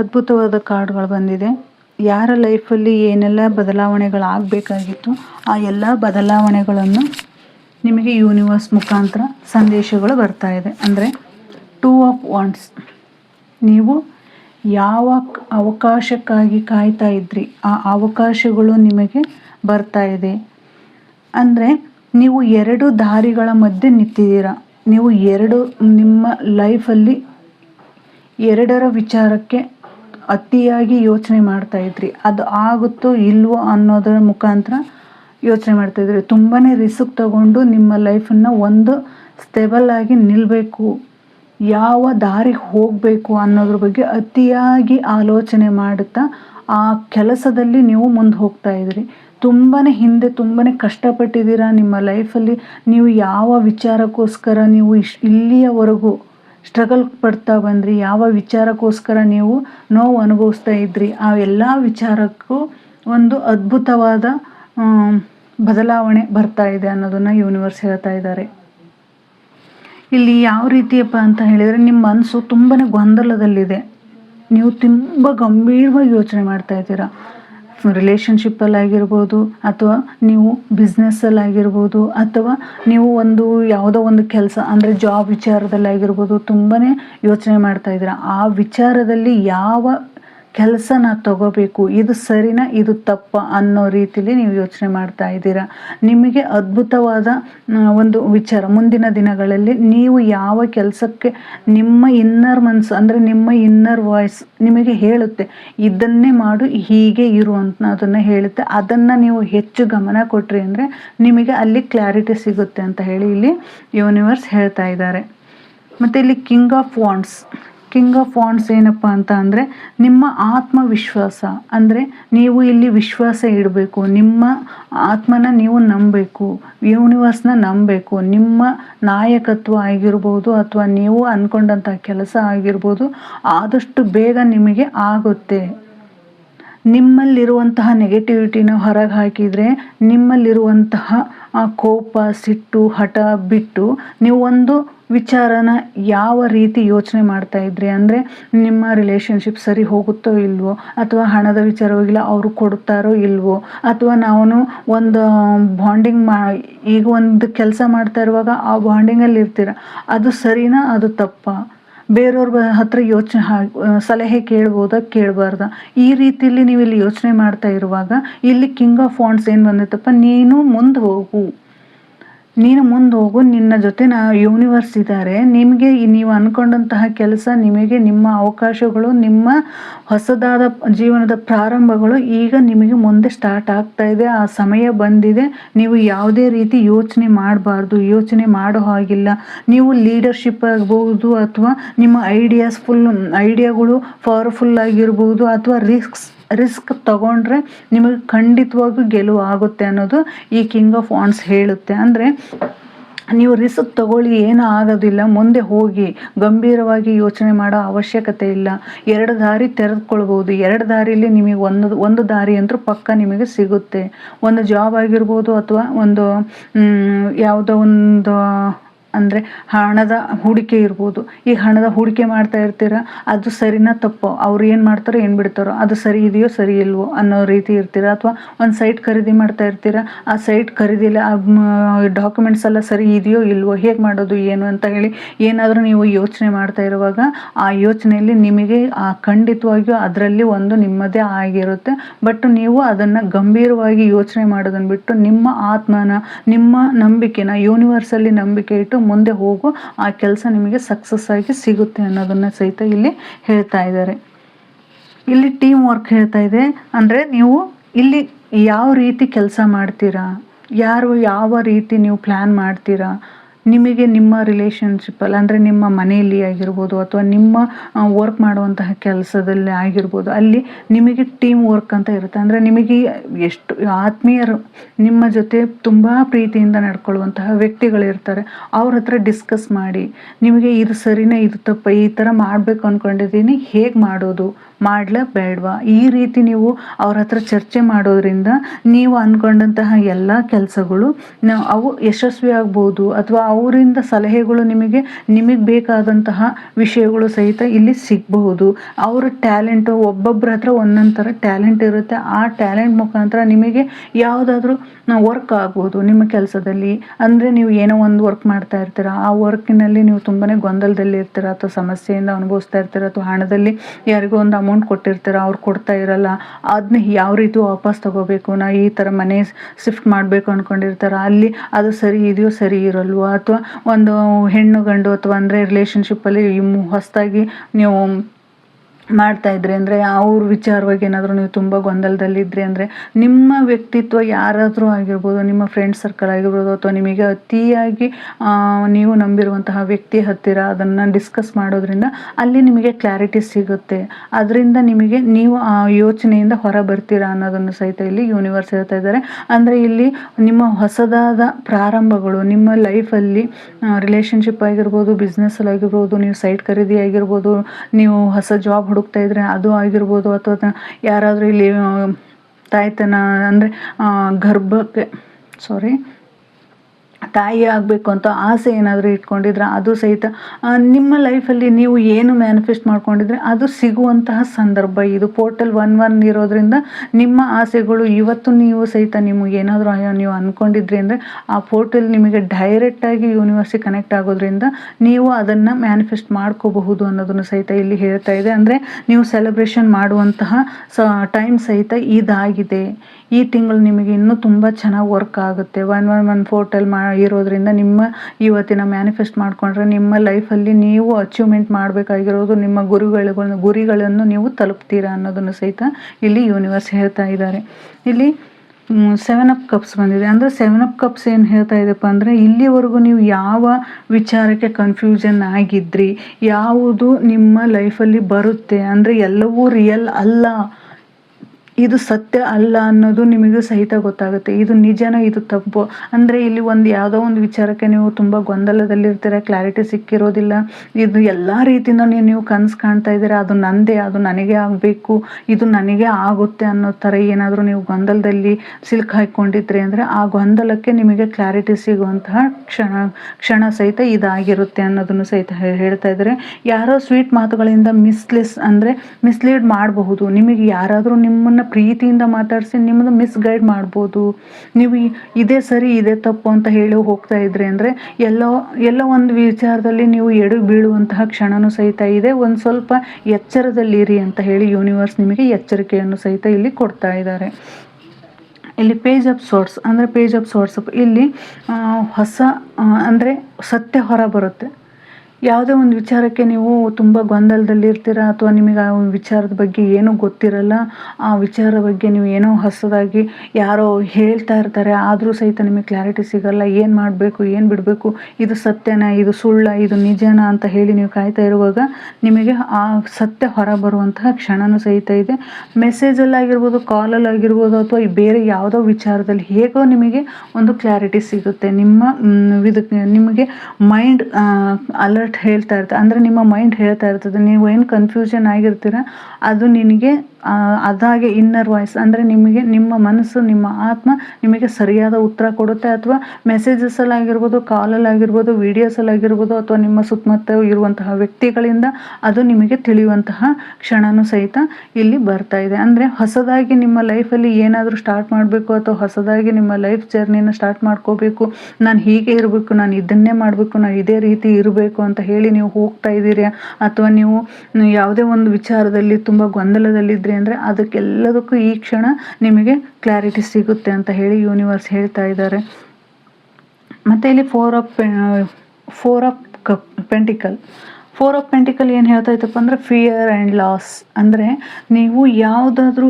ಅದ್ಭುತವಾದ ಕಾರ್ಡ್ಗಳು ಬಂದಿದೆ. ಯಾರ ಲೈಫಲ್ಲಿ ಏನೆಲ್ಲ ಬದಲಾವಣೆಗಳಾಗಬೇಕಾಗಿತ್ತು, ಆ ಎಲ್ಲ ಬದಲಾವಣೆಗಳನ್ನು ನಿಮಗೆ ಯೂನಿವರ್ಸ್ ಮುಖಾಂತರ ಸಂದೇಶಗಳು ಬರ್ತಾ ಇದೆ. ಅಂದರೆ ಟೂ ಆಫ್ ವಾಂಡ್ಸ್ ನೀವು ಯಾವ ಅವಕಾಶಕ್ಕಾಗಿ ಕಾಯ್ತಾ ಇದ್ರಿ? ಆ ಅವಕಾಶಗಳು ನಿಮಗೆ ಬರ್ತಾ ಇದೆ. ಅಂದರೆ ನೀವು ಎರಡು ದಾರಿಗಳ ಮಧ್ಯೆ ನಿಂತಿದ್ದೀರಾ. ನೀವು ಎರಡು, ನಿಮ್ಮ ಲೈಫಲ್ಲಿ ಎರಡರ ವಿಚಾರಕ್ಕೆ ಅತಿಯಾಗಿ ಯೋಚನೆ ಮಾಡ್ತಾ ಇದ್ರಿ. ಅದು ಆಗುತ್ತೋ ಇಲ್ವೋ ಅನ್ನೋದರ ಮುಖಾಂತರ ಯೋಚನೆ ಮಾಡ್ತಾ ಇದ್ರಿ. ತುಂಬಾ ರಿಸ್ಕ್ ತಗೊಂಡು ನಿಮ್ಮ ಲೈಫನ್ನು ಒಂದು ಸ್ಟೇಬಲ್ ಆಗಿ ನಿಲ್ಲಬೇಕು ಯಾವ ದಾರಿಗೆ ಹೋಗಬೇಕು ಅನ್ನೋದ್ರ ಬಗ್ಗೆ ಅತಿಯಾಗಿ ಆಲೋಚನೆ ಮಾಡುತ್ತಾ ಆ ಕೆಲಸದಲ್ಲಿ ನೀವು ಮುಂದೆ ಹೋಗ್ತಾ ಇದ್ದೀರಿ. ತುಂಬಾ ಹಿಂದೆ ತುಂಬಾ ಕಷ್ಟಪಟ್ಟಿದ್ದೀರಾ ನಿಮ್ಮ ಲೈಫಲ್ಲಿ. ನೀವು ಯಾವ ವಿಚಾರಕ್ಕೋಸ್ಕರ ನೀವು ಇಶ್ ಇಲ್ಲಿಯವರೆಗೂ ಸ್ಟ್ರಗಲ್ ಪಡ್ತಾ ಬಂದ್ರಿ? ಯಾವ ವಿಚಾರಕ್ಕೋಸ್ಕರ ನೀವು ನೋವು ಅನುಭವಿಸ್ತಾ ಇದ್ರಿ? ಆ ಎಲ್ಲ ವಿಚಾರಕ್ಕೂ ಒಂದು ಅದ್ಭುತವಾದ ಬದಲಾವಣೆ ಬರ್ತಾ ಇದೆ ಅನ್ನೋದನ್ನು ಯೂನಿವರ್ಸ್ ಹೇಳ್ತಾ ಇದ್ದಾರೆ. ಇಲ್ಲಿ ಯಾವ ರೀತಿಯಪ್ಪ ಅಂತ ಹೇಳಿದರೆ ನಿಮ್ಮ ಮನಸ್ಸು ತುಂಬಾ ಗೊಂದಲದಲ್ಲಿದೆ. ನೀವು ತುಂಬ ಗಂಭೀರವಾಗಿ ಯೋಚನೆ ಮಾಡ್ತಾ ಇದ್ದೀರಾ. ರಿಲೇಷನ್ಶಿಪ್ಪಲ್ಲಿ ಆಗಿರ್ಬೋದು ಅಥವಾ ನೀವು ಬಿಸ್ನೆಸ್ಸಲ್ಲಿ ಆಗಿರ್ಬೋದು ಅಥವಾ ನೀವು ಒಂದು ಯಾವುದೋ ಒಂದು ಕೆಲಸ ಅಂದರೆ ಜಾಬ್ ವಿಚಾರದಲ್ಲಿ ಆಗಿರ್ಬೋದು ತುಂಬಾ ಯೋಚನೆ ಮಾಡ್ತಾ ಇದ್ದೀರಾ. ಆ ವಿಚಾರದಲ್ಲಿ ಯಾವ ಕೆಲಸನ ತಗೋಬೇಕು, ಇದು ಸರಿನಾ, ಇದು ತಪ್ಪ ಅನ್ನೋ ರೀತಿಲಿ ನೀವು ಯೋಚನೆ ಮಾಡ್ತಾ ಇದ್ದೀರಾ? ನಿಮಗೆ ಅದ್ಭುತವಾದ ಒಂದು ವಿಚಾರ. ಮುಂದಿನ ದಿನಗಳಲ್ಲಿ ನೀವು ಯಾವ ಕೆಲಸಕ್ಕೆ ನಿಮ್ಮ ಇನ್ನರ್ ಮನಸ್ಸು, ಅಂದರೆ ನಿಮ್ಮ ಇನ್ನರ್ ವಾಯ್ಸ್ ನಿಮಗೆ ಹೇಳುತ್ತೆ, ಇದನ್ನೇ ಮಾಡು, ಹೀಗೆ ಇರು ಅಂತ ಅದನ್ನು ಹೇಳುತ್ತೆ. ಅದನ್ನು ನೀವು ಹೆಚ್ಚು ಗಮನ ಕೊಟ್ರಿ ಅಂದರೆ ನಿಮಗೆ ಅಲ್ಲಿ ಕ್ಲಾರಿಟಿ ಸಿಗುತ್ತೆ ಅಂತ ಹೇಳಿ ಇಲ್ಲಿ ಯೂನಿವರ್ಸ್ ಹೇಳ್ತಾ ಇದ್ದಾರೆ. ಮತ್ತು ಇಲ್ಲಿ king of wands king of wands ಏನಪ್ಪ ಅಂತ ಅಂದರೆ ನಿಮ್ಮ ಆತ್ಮವಿಶ್ವಾಸ. ಅಂದರೆ ನೀವು ಇಲ್ಲಿ ವಿಶ್ವಾಸ ಇಡಬೇಕು, ನಿಮ್ಮ ಆತ್ಮನ ನೀವು ನಂಬಬೇಕು ಯೂನಿವರ್ಸ್ನ ನಂಬಬೇಕು, ನಿಮ್ಮ ನಾಯಕತ್ವ ಆಗಿರ್ಬೋದು ಅಥವಾ ನೀವು ಅಂದ್ಕೊಂಡಂಥ ಕೆಲಸ ಆಗಿರ್ಬೋದು, ಆದಷ್ಟು ಬೇಗ ನಿಮಗೆ ಆಗುತ್ತೆ. ನಿಮ್ಮಲ್ಲಿರುವಂತಹ ನೆಗೆಟಿವಿಟಿನ ಹೊರಗೆ ಹಾಕಿದರೆ ನಿಮ್ಮಲ್ಲಿರುವಂತಹ ಕೋಪ, ಸಿಟ್ಟು, ಹಠ ಬಿಟ್ಟು ನೀವು ಒಂದು ವಿಚಾರನ ಯಾವ ರೀತಿ ಯೋಚನೆ ಮಾಡ್ತಾ ಇದ್ರಿ ಅಂದರೆ ನಿಮ್ಮ ರಿಲೇಷನ್ಶಿಪ್ ಸರಿ ಹೋಗುತ್ತೋ ಇಲ್ವೋ ಅಥವಾ ಹಣದ ವಿಚಾರವಾಗಿಲ್ಲ ಅವರು ಕೊಡುತ್ತಾರೋ ಇಲ್ವೋ ಅಥವಾ ನಾವು ಒಂದು ಬಾಂಡಿಂಗ್ ಮಾ, ಈಗ ಒಂದು ಕೆಲಸ ಮಾಡ್ತಾ ಇರುವಾಗ ಆ ಬಾಂಡಿಂಗಲ್ಲಿ ಇರ್ತೀರ ಅದು ಸರಿನಾ, ಅದು ತಪ್ಪಾ? ಬೇರೆಯವ್ರ ಹತ್ರ ಯೋಚನೆ ಸಲಹೆ ಕೇಳ್ಬೋದ ಕೇಳಬಾರ್ದ? ಈ ರೀತಿಯಲ್ಲಿ ನೀವು ಇಲ್ಲಿ ಯೋಚನೆ ಮಾಡ್ತಾ ಇರುವಾಗ, ಇಲ್ಲಿ ಕಿಂಗ್ ಆಫ್ ಫಾಂಡ್ಸ್ ಏನು ಬಂದಿತ್ತಪ್ಪ? ನೀನು ಮುಂದೆ ಹೋಗು. ನೀನು ಮುಂದೆ ಹೋಗು, ನಿನ್ನ ಜೊತೆ ನಾ ಯೂನಿವರ್ಸ್ ಇದ್ದಾರೆ ನಿಮಗೆ ನೀವು ಅಂದ್ಕೊಂಡಂತಹ ಕೆಲಸ ನಿಮಗೆ, ನಿಮ್ಮ ಅವಕಾಶಗಳು, ನಿಮ್ಮ ಹೊಸದಾದ ಜೀವನದ ಪ್ರಾರಂಭಗಳು ಈಗ ನಿಮಗೆ ಮುಂದೆ ಸ್ಟಾರ್ಟ್ ಆಗ್ತಾ ಇದೆ. ಆ ಸಮಯ ಬಂದಿದೆ. ನೀವು ಯಾವುದೇ ರೀತಿ ಯೋಚನೆ ಮಾಡಬಾರ್ದು. ಯೋಚನೆ ಮಾಡೋ ಹಾಗಿಲ್ಲ. ನೀವು ಲೀಡರ್ಶಿಪ್ ಆಗ್ಬೋದು ಅಥವಾ ನಿಮ್ಮ ಐಡಿಯಾಸ್ ಫುಲ್ ಐಡಿಯಾಗಳು ಪವರ್ಫುಲ್ ಆಗಿರ್ಬೋದು ಅಥವಾ ರಿಸ್ಕ್ಸ್ ರಿಸ್ಕ್ ತಗೊಂಡ್ರೆ ನಿಮಗೆ ಖಂಡಿತವಾಗೂ ಗೆಲುವು ಆಗುತ್ತೆ ಅನ್ನೋದು ಈ ಕಿಂಗ್ ಆಫ್ ವಾಂಡ್ಸ್ ಹೇಳುತ್ತೆ. ಅಂದರೆ ನೀವು ರಿಸ್ಕ್ ತಗೊಳ್ಳಿ, ಏನೂ ಆಗೋದಿಲ್ಲ, ಮುಂದೆ ಹೋಗಿ, ಗಂಭೀರವಾಗಿ ಯೋಚನೆ ಮಾಡೋ ಅವಶ್ಯಕತೆ ಇಲ್ಲ. ಎರಡು ದಾರಿ ತೆರೆದುಕೊಳ್ಬೋದು. ಎರಡು ದಾರಿಯಲ್ಲಿ ನಿಮಗೆ ಒಂದು ಒಂದು ದಾರಿ ಅಂತೂ ಪಕ್ಕ ನಿಮಗೆ ಸಿಗುತ್ತೆ. ಒಂದು ಜಾಬ್ ಆಗಿರ್ಬೋದು ಅಥವಾ ಒಂದು ಯಾವುದೋ ಒಂದು ಅಂದರೆ ಹಣದ ಹೂಡಿಕೆ ಇರ್ಬೋದು. ಈ ಹಣದ ಹೂಡಿಕೆ ಮಾಡ್ತಾ ಇರ್ತೀರ? ಅದು ಸರಿನಾ ತಪ್ಪೋ? ಅವ್ರು ಏನು ಮಾಡ್ತಾರೋ ಏನು ಬಿಡ್ತಾರೋ? ಅದು ಸರಿ ಇದೆಯೋ ಸರಿ ಇಲ್ವೋ ಅನ್ನೋ ರೀತಿ ಇರ್ತೀರ? ಅಥವಾ ಒಂದು ಸೈಟ್ ಖರೀದಿ ಮಾಡ್ತಾ ಇರ್ತೀರ? ಆ ಸೈಟ್ ಖರೀದಿಲ್ಲ ಡಾಕ್ಯುಮೆಂಟ್ಸ್ ಎಲ್ಲ ಸರಿ ಇದೆಯೋ ಇಲ್ವೋ? ಹೇಗೆ ಮಾಡೋದು ಏನು ಅಂತ ಹೇಳಿ ಏನಾದರೂ ನೀವು ಯೋಚನೆ ಮಾಡ್ತಾ ಇರುವಾಗ ಆ ಯೋಚನೆಯಲ್ಲಿ ನಿಮಗೆ, ಆ, ಖಂಡಿತವಾಗಿಯೂ ಅದರಲ್ಲಿ ಒಂದು ನಿಮ್ಮದೇ ಆಗಿರುತ್ತೆ. ಬಟ್ ನೀವು ಅದನ್ನು ಗಂಭೀರವಾಗಿ ಯೋಚನೆ ಮಾಡೋದನ್ನು ಬಿಟ್ಟು ನಿಮ್ಮ ಆತ್ಮನ, ನಿಮ್ಮ ನಂಬಿಕೆನ ಯೂನಿವರ್ಸಲ್ಲಿ ನಂಬಿಕೆ ಇಟ್ಟು ಮುಂದೆ ಹೋಗು, ಆ ಕೆಲಸ ನಿಮಗೆ ಸಕ್ಸಸ್ ಆಗಿ ಸಿಗುತ್ತೆ ಅನ್ನೋದನ್ನ ಸಹಿತ ಇಲ್ಲಿ ಹೇಳ್ತಾ ಇದ್ದಾರೆ. ಇಲ್ಲಿ ಟೀಮ್ ವರ್ಕ್ ಹೇಳ್ತಾ ಇದೆ. ಅಂದ್ರೆ ನೀವು ಇಲ್ಲಿ ಯಾವ ರೀತಿ ಕೆಲಸ ಮಾಡ್ತೀರಾ? ಯಾರು ಯಾವ ರೀತಿ ನೀವು ಪ್ಲಾನ್ ಮಾಡ್ತೀರಾ? ನಿಮಗೆ ನಿಮ್ಮ ರಿಲೇಷನ್ಶಿಪ್ಪಲ್ಲಿ ಅಂದರೆ ನಿಮ್ಮ ಮನೆಯಲ್ಲಿ ಆಗಿರ್ಬೋದು ಅಥವಾ ನಿಮ್ಮ ವರ್ಕ್ ಮಾಡುವಂತಹ ಕೆಲಸದಲ್ಲಿ ಆಗಿರ್ಬೋದು, ಅಲ್ಲಿ ನಿಮಗೆ ಟೀಮ್ ವರ್ಕ್ ಅಂತ ಇರುತ್ತೆ. ಅಂದರೆ ನಿಮಗೆ ಎಷ್ಟು ಆತ್ಮೀಯರು, ನಿಮ್ಮ ಜೊತೆ ತುಂಬ ಪ್ರೀತಿಯಿಂದ ನಡ್ಕೊಳ್ಳುವಂತಹ ವ್ಯಕ್ತಿಗಳಿರ್ತಾರೆ ಅವ್ರ ಹತ್ರ ಡಿಸ್ಕಸ್ ಮಾಡಿ, ನಿಮಗೆ ಇದು ಸರಿನೇ, ಇದು ತಪ್ಪ, ಈ ಥರ ಮಾಡಬೇಕು ಅಂದ್ಕೊಂಡಿದ್ದೀನಿ ಹೇಗೆ ಮಾಡೋದು? ಮಾಡಲೇ ಬೇಡವಾ ಈ ರೀತಿ ನೀವು ಅವ್ರ ಹತ್ರ ಚರ್ಚೆ ಮಾಡೋದ್ರಿಂದ ನೀವು ಅಂದ್ಕೊಂಡಂತಹ ಎಲ್ಲ ಕೆಲಸಗಳು ಅವು ಯಶಸ್ವಿ ಆಗ್ಬೋದು ಅಥವಾ ಅವರಿಂದ ಸಲಹೆಗಳು ನಿಮಗೆ ನಿಮಗೆ ಬೇಕಾದಂತಹ ವಿಷಯಗಳು ಸಹಿತ ಇಲ್ಲಿ ಸಿಗಬಹುದು. ಅವರ ಟ್ಯಾಲೆಂಟು ಒಬ್ಬೊಬ್ಬರ ಹತ್ರ ಒಂದೊಂದು ಥರ ಟ್ಯಾಲೆಂಟ್ ಇರುತ್ತೆ. ಆ ಟ್ಯಾಲೆಂಟ್ ಮುಖಾಂತರ ನಿಮಗೆ ಯಾವುದಾದ್ರೂ ವರ್ಕ್ ಆಗ್ಬೋದು ನಿಮ್ಮ ಕೆಲಸದಲ್ಲಿ. ಅಂದರೆ ನೀವು ಏನೋ ಒಂದು ವರ್ಕ್ ಮಾಡ್ತಾ ಇರ್ತೀರ, ಆ ವರ್ಕಿನಲ್ಲಿ ನೀವು ತುಂಬಾ ಗೊಂದಲದಲ್ಲಿ ಇರ್ತೀರ, ಅಥವಾ ಸಮಸ್ಯೆಯಿಂದ ಅನುಭವಿಸ್ತಾ ಇರ್ತೀರ, ಅಥವಾ ಹಣದಲ್ಲಿ ಯಾರಿಗೋ ಒಂದು ಕೊಟ್ಟಿರ್ತೀರ, ಅವ್ರು ಕೊಡ್ತಾ ಇರಲ್ಲ ಅದನ್ನ ಯಾವ ರೀತಿ ವಾಪಸ್ ತಗೋಬೇಕು, ನಾ ಈ ಥರ ಮನೆ ಶಿಫ್ಟ್ ಮಾಡಬೇಕು ಅಂದ್ಕೊಂಡಿರ್ತಾರೆ ಅಲ್ಲಿ ಅದು ಸರಿ ಇದೆಯೋ ಸರಿ ಇರಲ್ವೋ? ಅಥವಾ ಒಂದು ಹೆಣ್ಣು ಗಂಡು, ಅಥವಾ ಅಂದರೆ ರಿಲೇಷನ್ಶಿಪ್ಪಲ್ಲಿ ಹೊಸದಾಗಿ ನೀವು ಮಾಡ್ತಾ ಇದ್ರಿ ಅಂದರೆ ಅವ್ರ ವಿಚಾರವಾಗಿ ಏನಾದರೂ ನೀವು ತುಂಬ ಗೊಂದಲದಲ್ಲಿದ್ರಿ ಅಂದರೆ ನಿಮ್ಮ ವ್ಯಕ್ತಿತ್ವ ಯಾರಾದರೂ ಆಗಿರ್ಬೋದು, ನಿಮ್ಮ ಫ್ರೆಂಡ್ ಸರ್ಕಲ್ ಆಗಿರ್ಬೋದು ಅಥವಾ ನಿಮಗೆ ಅತಿಯಾಗಿ ನೀವು ನಂಬಿರುವಂತಹ ವ್ಯಕ್ತಿ ಹತ್ತಿರ ಅದನ್ನು ಡಿಸ್ಕಸ್ ಮಾಡೋದ್ರಿಂದ ಅಲ್ಲಿ ನಿಮಗೆ ಕ್ಲಾರಿಟಿ ಸಿಗುತ್ತೆ. ಅದರಿಂದ ನಿಮಗೆ ನೀವು, ಆ, ಯೋಚನೆಯಿಂದ ಹೊರ ಬರ್ತೀರಾ ಅನ್ನೋದನ್ನು ಸಹಿತ ಇಲ್ಲಿ ಯೂನಿವರ್ಸ್ ಹೇಳ್ತಾ ಇದ್ದಾರೆ. ಅಂದರೆ ಇಲ್ಲಿ ನಿಮ್ಮ ಹೊಸದಾದ ಪ್ರಾರಂಭಗಳು, ನಿಮ್ಮ ಲೈಫಲ್ಲಿ ರಿಲೇಷನ್ಶಿಪ್ ಆಗಿರ್ಬೋದು ಬಿಸ್ನೆಸ್ಸಲ್ಲಿ ಆಗಿರ್ಬೋದು, ನೀವು ಸೈಟ್ ಖರೀದಿ ಆಗಿರ್ಬೋದು, ನೀವು ಹೊಸ ಜಾಬ್ ಹುಡುಕ್ತಾ ಇದ್ರೆ ಅದು ಆಗಿರ್ಬೋದು ಅಥವಾ ಯಾರಾದರೂ ಇಲ್ಲಿ ತಾಯ್ತನ ಅಂದರೆ ಗರ್ಭಕ್ಕೆ ಸಾರಿ ತಾಯಿ ಆಗಬೇಕು ಅಂತ ಆಸೆ ಏನಾದರೂ ಇಟ್ಕೊಂಡಿದ್ರೆ ಅದು ಸಹಿತ ನಿಮ್ಮ ಲೈಫಲ್ಲಿ ನೀವು ಏನು ಮ್ಯಾನಿಫೆಸ್ಟ್ ಮಾಡ್ಕೊಂಡಿದ್ರೆ ಅದು ಸಿಗುವಂತಹ ಸಂದರ್ಭ. ಇದು ಪೋರ್ಟಲ್ ಒನ್ ಒನ್ ಇರೋದ್ರಿಂದ ನಿಮ್ಮ ಆಸೆಗಳು ಇವತ್ತು ನೀವು ಸಹಿತ ನಿಮಗೆ ಏನಾದರೂ ನೀವು ಅಂದ್ಕೊಂಡಿದ್ರಿ ಅಂದರೆ ಆ ಪೋರ್ಟಲ್ ನಿಮಗೆ ಡೈರೆಕ್ಟಾಗಿ ಯೂನಿವರ್ಸಿಗೆ ಕನೆಕ್ಟ್ ಆಗೋದ್ರಿಂದ ನೀವು ಅದನ್ನು ಮ್ಯಾನಿಫೆಸ್ಟ್ ಮಾಡ್ಕೋಬಹುದು ಅನ್ನೋದನ್ನು ಸಹಿತ ಇಲ್ಲಿ ಹೇಳ್ತಾ ಇದೆ. ಅಂದರೆ ನೀವು ಸೆಲೆಬ್ರೇಷನ್ ಮಾಡುವಂತಹ ಸ ಟೈಮ್ ಸಹಿತ ಇದಾಗಿದೆ. ಈ ತಿಂಗಳು ನಿಮಗೆ ಇನ್ನೂ ತುಂಬ ಚೆನ್ನಾಗಿ ವರ್ಕ್ ಆಗುತ್ತೆ. ಒನ್ ಒನ್ ಒನ್ ಪೋರ್ಟಲ್ ಮಾ ಇರೋದ್ರಿಂದ ನಿಮ್ಮ ಇವತ್ತಿನ ಮ್ಯಾನಿಫೆಸ್ಟ್ ಮಾಡಿಕೊಂಡ್ರೆ ನಿಮ್ಮ ಲೈಫಲ್ಲಿ ನೀವು ಅಚೀವ್ಮೆಂಟ್ ಮಾಡಬೇಕಾಗಿರೋದು, ನಿಮ್ಮ ಗುರುಗಳನ್ನು ಗುರಿಗಳನ್ನು ನೀವು ತಲುಪ್ತೀರಾ ಅನ್ನೋದನ್ನು ಸಹಿತ ಇಲ್ಲಿ ಯೂನಿವರ್ಸ್ ಹೇಳ್ತಾ ಇದ್ದಾರೆ. ಇಲ್ಲಿ ಸೆವೆನ್ ಅಪ್ ಕಪ್ಸ್ ಬಂದಿದೆ. ಅಂದರೆ ಸೆವೆನ್ ಅಪ್ ಕಪ್ಸ್ ಏನು ಹೇಳ್ತಾ ಇದೆಪ್ಪ ಅಂದರೆ ಇಲ್ಲಿವರೆಗೂ ನೀವು ಯಾವ ವಿಚಾರಕ್ಕೆ ಕನ್ಫ್ಯೂಷನ್ ಆಗಿದ್ರಿ, ಯಾವುದು ನಿಮ್ಮ ಲೈಫಲ್ಲಿ ಬರುತ್ತೆ, ಅಂದರೆ ಎಲ್ಲವೂ ರಿಯಲ್ ಅಲ್ಲ. ಇದು ಸತ್ಯ ಅಲ್ಲ ಅನ್ನೋದು ನಿಮಗೆ ಸಹಿತ ಗೊತ್ತಾಗುತ್ತೆ. ಇದು ನಿಜನ, ಇದು ತಪ್ಪು? ಅಂದರೆ ಇಲ್ಲಿ ಒಂದು ಯಾವುದೋ ಒಂದು ವಿಚಾರಕ್ಕೆ ನೀವು ತುಂಬ ಗೊಂದಲದಲ್ಲಿರ್ತೀರ ಕ್ಲಾರಿಟಿ ಸಿಕ್ಕಿರೋದಿಲ್ಲ. ಇದು ಎಲ್ಲ ರೀತಿಯಿಂದ ನೀವು ಕನಸು ಕಾಣ್ತಾ ಇದ್ದೀರ, ಅದು ನಂದೇ, ಅದು ನನಗೆ ಆಗಬೇಕು, ಇದು ನನಗೆ ಆಗುತ್ತೆ ಅನ್ನೋ ಥರ ಏನಾದರೂ ನೀವು ಗೊಂದಲದಲ್ಲಿ ಸಿಲ್ಕ್ ಹಾಕ್ಕೊಂಡಿದ್ರಿ ಅಂದರೆ ಆ ಗೊಂದಲಕ್ಕೆ ನಿಮಗೆ ಕ್ಲಾರಿಟಿ ಸಿಗುವಂತಹ ಕ್ಷಣ ಕ್ಷಣ ಸಹಿತ ಇದಾಗಿರುತ್ತೆ ಅನ್ನೋದನ್ನು ಸಹಿತ ಹೇಳ್ತಾ ಇದ್ದಾರೆ. ಯಾರೋ ಸ್ವೀಟ್ ಮಾತುಗಳಿಂದ ಮಿಸ್ಲೆಸ್ ಅಂದರೆ ಮಿಸ್ಲೀಡ್ ಮಾಡಬಹುದು. ನಿಮಗೆ ಯಾರಾದರೂ ನಿಮ್ಮನ್ನು ಪ್ರೀತಿಯಿಂದ ಮಾತಾಡಿಸಿ ಮಿಸ್ ಮಿಸ್ಗೈಡ್ ಮಾಡ್ಬೋದು. ನೀವು ಇದೇ ಸರಿ, ಇದೇ ತಪ್ಪು ಅಂತ ಹೇಳಿ ಹೋಗ್ತಾ ಇದ್ರಿ ಅಂದರೆ ಎಲ್ಲೋ, ಎಲ್ಲ ಒಂದು ವಿಚಾರದಲ್ಲಿ ನೀವು ಎಡು ಬೀಳುವಂತಹ ಕ್ಷಣನೂ ಸಹಿತ ಇದೆ. ಒಂದು ಸ್ವಲ್ಪ ಎಚ್ಚರದಲ್ಲಿರಿ ಅಂತ ಹೇಳಿ ಯೂನಿವರ್ಸ್ ನಿಮಗೆ ಎಚ್ಚರಿಕೆಯನ್ನು ಸಹಿತ ಇಲ್ಲಿ ಕೊಡ್ತಾ ಇದ್ದಾರೆ. ಇಲ್ಲಿ ಪೇಜ್ ಆಫ್ ಸೋರ್ಸ್ ಅಂದರೆ ಪೇಜ್ ಆಫ್ ಸೋರ್ಸ್ ಇಲ್ಲಿ ಹೊಸ ಅಂದರೆ ಸತ್ಯ ಹೊರ ಬರುತ್ತೆ. ಯಾವುದೇ ಒಂದು ವಿಚಾರಕ್ಕೆ ನೀವು ತುಂಬ ಗೊಂದಲದಲ್ಲಿ ಇರ್ತೀರಾ? ಅಥವಾ ನಿಮಗೆ ಆ ವಿಚಾರದ ಬಗ್ಗೆ ಏನೂ ಗೊತ್ತಿರಲ್ಲ? ಆ ವಿಚಾರ ಬಗ್ಗೆ ನೀವು ಏನೋ ಹೊಸದಾಗಿ ಯಾರೋ ಹೇಳ್ತಾ ಇರ್ತಾರೆ, ಆದರೂ ಸಹಿತ ನಿಮಗೆ ಕ್ಲಾರಿಟಿ ಸಿಗಲ್ಲ. ಏನು ಮಾಡಬೇಕು, ಏನು ಬಿಡಬೇಕು? ಇದು ಸತ್ಯನ? ಇದು ಸುಳ್ಳ? ಇದು ನಿಜನಾ? ಅಂತ ಹೇಳಿ ನೀವು ಕಾಯ್ತಾ ಇರುವಾಗ ನಿಮಗೆ ಆ ಸತ್ಯ ಹೊರ ಬರುವಂತಹ ಕ್ಷಣನೂ ಸಹಿತ ಇದೆ. ಮೆಸೇಜಲ್ಲಾಗಿರ್ಬೋದು ಕಾಲಲ್ಲಾಗಿರ್ಬೋದು ಅಥವಾ ಬೇರೆ ಯಾವುದೋ ವಿಚಾರದಲ್ಲಿ ಹೇಗೋ ನಿಮಗೆ ಒಂದು ಕ್ಲಾರಿಟಿ ಸಿಗುತ್ತೆ. ನಿಮ್ಮ ಇದಕ್ಕೆ ನಿಮಗೆ ಮೈಂಡ್ ಅಲರ್ಟ್ ಹೇಳ್ತಾ ಇರ್ತದೆ ಅಂದರೆ ನಿಮ್ಮ ಮೈಂಡ್ ಹೇಳ್ತಾ ಇರ್ತದೆ. ನೀವು ಏನು ಕನ್ಫ್ಯೂಷನ್ ಆಗಿರ್ತೀರ ಅದು ನಿನಗೆ ಅದಾಗೆ ಇನ್ನರ್ ವಾಯ್ಸ್ ಅಂದರೆ ನಿಮಗೆ, ನಿಮ್ಮ ಮನಸ್ಸು, ನಿಮ್ಮ ಆತ್ಮ ನಿಮಗೆ ಸರಿಯಾದ ಉತ್ತರ ಕೊಡುತ್ತೆ ಅಥವಾ ಮೆಸೇಜಸ್ಸಲ್ಲಿ ಆಗಿರ್ಬೋದು ಕಾಲಲ್ಲಿ ಆಗಿರ್ಬೋದು ವಿಡಿಯೋಸಲ್ಲಿ ಆಗಿರ್ಬೋದು ಅಥವಾ ನಿಮ್ಮ ಸುತ್ತಮುತ್ತ ಇರುವಂತಹ ವ್ಯಕ್ತಿಗಳಿಂದ ಅದು ನಿಮಗೆ ತಿಳಿಯುವಂತಹ ಕ್ಷಣನೂ ಸಹಿತ ಇಲ್ಲಿ ಬರ್ತಾ ಇದೆ. ಅಂದರೆ ಹೊಸದಾಗಿ ನಿಮ್ಮ ಲೈಫಲ್ಲಿ ಏನಾದರೂ ಸ್ಟಾರ್ಟ್ ಮಾಡಬೇಕು ಅಥವಾ ಹೊಸದಾಗಿ ನಿಮ್ಮ ಲೈಫ್ ಜರ್ನಿನ ಸ್ಟಾರ್ಟ್ ಮಾಡ್ಕೋಬೇಕು, ನಾನು ಹೀಗೆ ಇರಬೇಕು, ನಾನು ಇದನ್ನೇ ಮಾಡಬೇಕು, ನಾನು ಇದೇ ರೀತಿ ಇರಬೇಕು ಅಂತ ಹೇಳಿ ನೀವು ಹೋಗ್ತಾ ಇದ್ದೀರಾ? ಅಥವಾ ನೀವು ಯಾವುದೇ ಒಂದು ವಿಚಾರದಲ್ಲಿ ತುಂಬ ಗೊಂದಲದಲ್ಲಿದ್ರಿ ಅಂದರೆ ಅದಕ್ಕೆಲ್ಲದಕ್ಕೂ ಈ ಕ್ಷಣ ನಿಮಗೆ ಕ್ಲಾರಿಟಿ ಸಿಗುತ್ತೆ ಅಂತ ಹೇಳಿ ಯೂನಿವರ್ಸ್ ಹೇಳ್ತಾ ಇದ್ದಾರೆ. ಮತ್ತು ಇಲ್ಲಿ four of four of cup pentacle four of pentacle ಏನು ಹೇಳ್ತಾ ಇತ್ತಪ್ಪ ಅಂದರೆ ಫಿಯರ್ ಆ್ಯಂಡ್ ಲಾಸ್ ಅಂದರೆ ನೀವು ಯಾವುದಾದ್ರೂ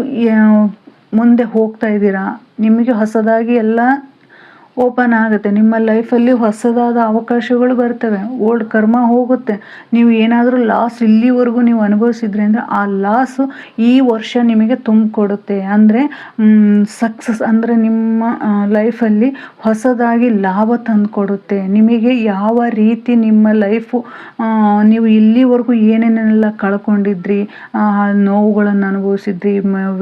ಮುಂದೆ ಹೋಗ್ತಾ ಇದ್ದೀರಾ, ನಿಮಗೆ ಹೊಸದಾಗಿ ಎಲ್ಲ ಓಪನ್ ಆಗುತ್ತೆ. ನಿಮ್ಮ ಲೈಫಲ್ಲಿ ಹೊಸದಾದ ಅವಕಾಶಗಳು ಬರ್ತವೆ. ಓಲ್ಡ್ ಕರ್ಮ ಹೋಗುತ್ತೆ. ನೀವು ಏನಾದರೂ ಲಾಸ್ ಇಲ್ಲಿವರೆಗೂ ನೀವು ಅನುಭವಿಸಿದ್ರಿ ಅಂದರೆ ಆ ಲಾಸು ಈ ವರ್ಷ ನಿಮಗೆ ತುಂಬಿಕೊಡುತ್ತೆ. ಅಂದರೆ ಸಕ್ಸಸ್ ಅಂದರೆ ನಿಮ್ಮ ಲೈಫಲ್ಲಿ ಹೊಸದಾಗಿ ಲಾಭ ತಂದುಕೊಡುತ್ತೆ. ನಿಮಗೆ ಯಾವ ರೀತಿ ನಿಮ್ಮ ಲೈಫು ನೀವು ಇಲ್ಲಿವರೆಗೂ ಏನೇನೆಲ್ಲ ಕಳ್ಕೊಂಡಿದ್ರಿ ನೋವುಗಳನ್ನು ಅನುಭವಿಸಿದ್ರಿ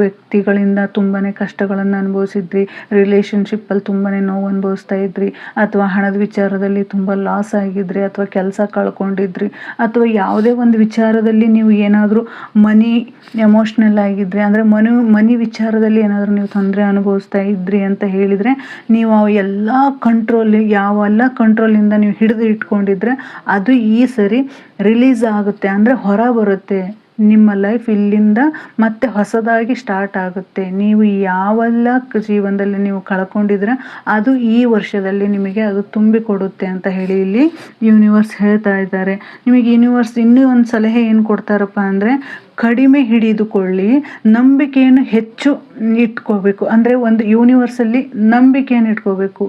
ವ್ಯಕ್ತಿಗಳಿಂದ ತುಂಬಾ ಕಷ್ಟಗಳನ್ನು ಅನುಭವಿಸಿದ್ರಿ ರಿಲೇಷನ್ಶಿಪ್ಪಲ್ಲಿ ತುಂಬಾ ನೋವು ಅನುಭವಿಸ್ತಾ ಇದ್ರಿ? ಅಥವಾ ಹಣದ ವಿಚಾರದಲ್ಲಿ ತುಂಬ ಲಾಸ್ ಆಗಿದ್ರಿ? ಅಥವಾ ಕೆಲಸ ಕಳ್ಕೊಂಡಿದ್ರಿ? ಅಥವಾ ಯಾವುದೇ ಒಂದು ವಿಚಾರದಲ್ಲಿ ನೀವು ಏನಾದರೂ ಮನಿ ಎಮೋಷ್ನಲ್ ಆಗಿದ್ರಿ? ಅಂದರೆ ಮನಿ ಮನಿ ವಿಚಾರದಲ್ಲಿ ಏನಾದರೂ ನೀವು ತೊಂದರೆ ಅನುಭವಿಸ್ತಾ ಇದ್ರಿ ಅಂತ ಹೇಳಿದರೆ, ನೀವು ಆ ಎಲ್ಲ ಕಂಟ್ರೋಲ್ ಯಾವೆಲ್ಲ ಕಂಟ್ರೋಲಿಂದ ನೀವು ಹಿಡಿದು ಇಟ್ಕೊಂಡಿದ್ರೆ, ಅದು ಈ ಸರಿ ರಿಲೀಸ್ ಆಗುತ್ತೆ. ಅಂದರೆ ಹೊರ ಬರುತ್ತೆ. ನಿಮ್ಮ ಲೈಫ್ ಇಲ್ಲಿಂದ ಮತ್ತೆ ಹೊಸದಾಗಿ ಸ್ಟಾರ್ಟ್ ಆಗುತ್ತೆ. ನೀವು ಯಾವೆಲ್ಲ ಜೀವನದಲ್ಲಿ ನೀವು ಕಳ್ಕೊಂಡಿದ್ರೆ ಅದು ಈ ವರ್ಷದಲ್ಲಿ ನಿಮಗೆ ಅದು ತುಂಬಿಕೊಡುತ್ತೆ ಅಂತ ಹೇಳಿ ಇಲ್ಲಿ ಯೂನಿವರ್ಸ್ ಹೇಳ್ತಾ ಇದ್ದಾರೆ. ನಿಮಗೆ ಯೂನಿವರ್ಸ್ ಇನ್ನೂ ಒಂದು ಸಲಹೆ ಏನು ಕೊಡ್ತಾರಪ್ಪ ಅಂದರೆ ಕಡಿಮೆ ಹಿಡಿದುಕೊಳ್ಳಿ, ನಂಬಿಕೆಯನ್ನು ಹೆಚ್ಚು ಇಟ್ಕೋಬೇಕು. ಅಂದರೆ ಒಂದು ಯೂನಿವರ್ಸಲ್ಲಿ ನಂಬಿಕೆಯನ್ನು ಇಟ್ಕೋಬೇಕು.